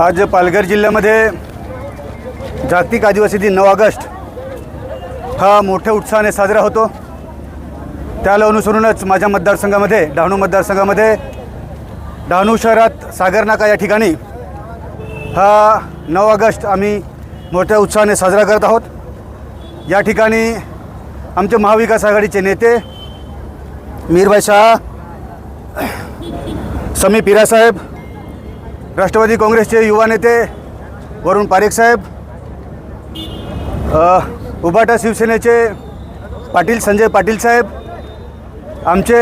आज पालघर जिल्ह्यामध्ये जागतिक आदिवासी दिन नऊ ऑगस्ट. हा मोठ्या उत्साहाने साजरा होतो. त्याला अनुसरूनच माझ्या मतदारसंघामध्ये डहाणू मतदारसंघामध्ये डहाणू शहरात सागरनाका या ठिकाणी हा नऊ ऑगस्ट आम्ही मोठ्या उत्साहाने साजरा करत आहोत. या ठिकाणी आमचे महाविकास आघाडीचे नेते मीरभाई शाह समी पिरासाहेब राष्ट्रवादी काँग्रेसचे युवा नेते वरुण पारेख साहेब उभाटा शिवसेनेचे पाटील संजय पाटील साहेब आमचे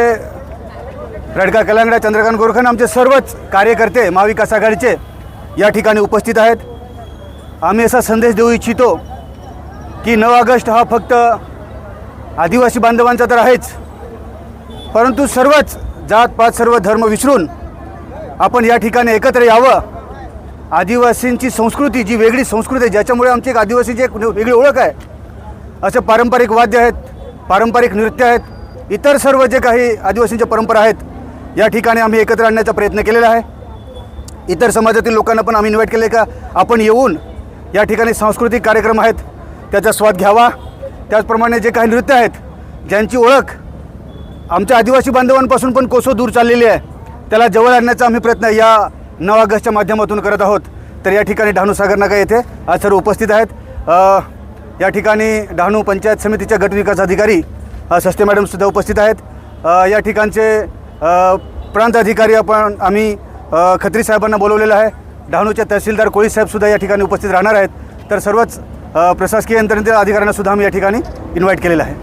रडका कलांगडा चंद्रकांत गोरखन आमचे सर्वच कार्यकर्ते महाविकास आघाडीचे या ठिकाणी उपस्थित आहेत. आम्ही असा संदेश देऊ इच्छितो की नऊ ऑगस्ट हा फक्त आदिवासी बांधवांचा तर आहेच परंतु सर्वच जात पात सर्व धर्म विसरून आपण या ठिकाणी एकत्र यावं. आदिवासींची संस्कृती जी वेगळी संस्कृती आहे ज्याच्यामुळे आमची एक आदिवासीची एक वेगळी ओळख आहे. असे पारंपरिक वाद्य आहेत पारंपरिक नृत्य आहेत इतर सर्व जे काही आदिवासींच्या परंपरा आहेत या ठिकाणी आम्ही एकत्र आणण्याचा प्रयत्न केलेला आहे. इतर समाजातील लोकांना पण आम्ही इन्व्हाइट केले का आपण येऊन या ठिकाणी सांस्कृतिक कार्यक्रम आहेत त्याचा स्वाद घ्यावा. त्याचप्रमाणे जे काही नृत्य आहेत ज्यांची ओळख आमच्या आदिवासी बांधवांपासून पण कोसो दूर चाललेली आहे. त्याला जवळ आणण्याचा आम्ही प्रयत्न या नऊ ऑगस्टच्या माध्यमातून करत आहोत. तर या ठिकाणी डहाणू सागरनाका येथे आज सर्व उपस्थित आहेत. या ठिकाणी डहाणू पंचायत समितीच्या गटविकास अधिकारी सस्ते मॅडमसुद्धा उपस्थित आहेत. या ठिकाणचे प्रांत अधिकारी आपण आम्ही खत्री साहेबांना बोलवलेलं आहे. डहाणूचे तहसीलदार कोळी साहेबसुद्धा या ठिकाणी उपस्थित राहणार आहेत. तर सर्वच प्रशासकीय यंत्रणेतील अधिकाऱ्यांनासुद्धा आम्ही या ठिकाणी इन्व्हाइट केलेलं आहे.